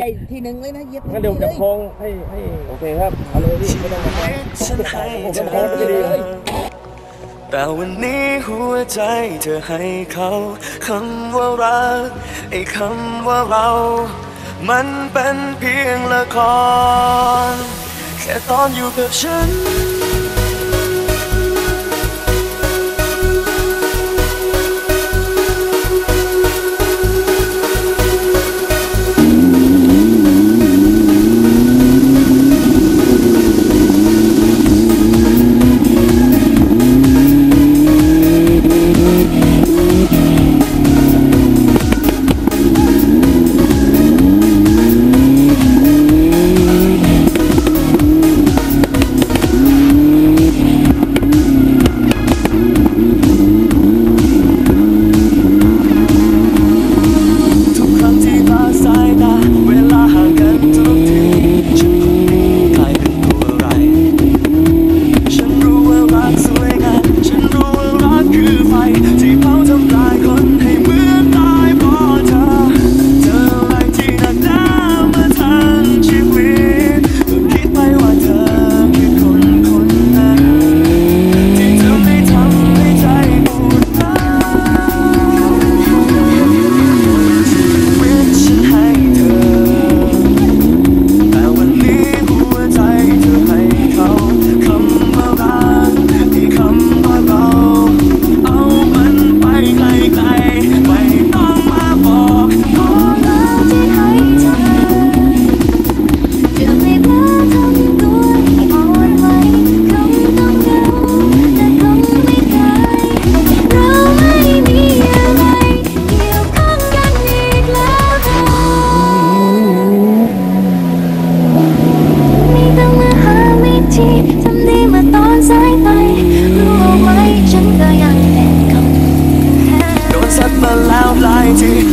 ได้ทีหนึ่งเลยนะเย็บงั้นเดี๋ยวจดี๋ยงให้ให้โอเคครับฮัลโหลพี่ไม่ต้องมาฉันให้เลยแต่วันนี้หัวใจเธอให้เขาคำว่ารักไอ้คำว่าเรา มันเป็นเพียงละคร แค่ตอนอยู่กับฉัน blinded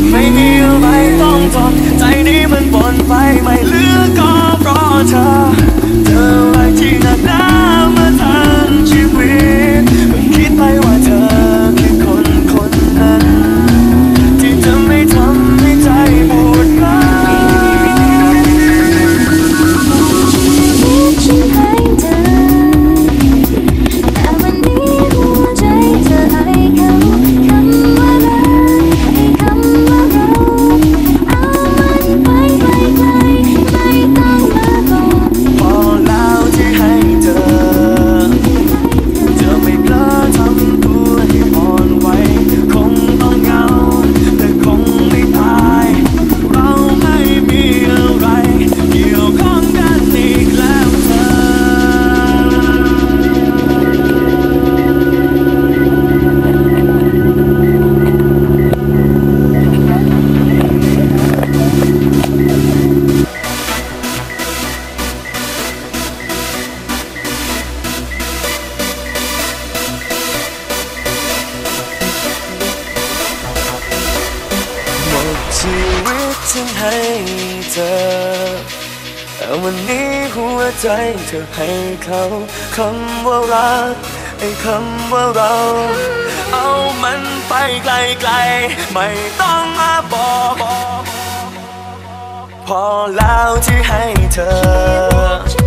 ฉันให้เธอแต่วันนี้หัวใจเธอให้เขาคำว่ารักไอ้คำว่าเรา เอามันไปไกลๆ ไม่ต้องมาบอกพอแล้วที่ให้เธอ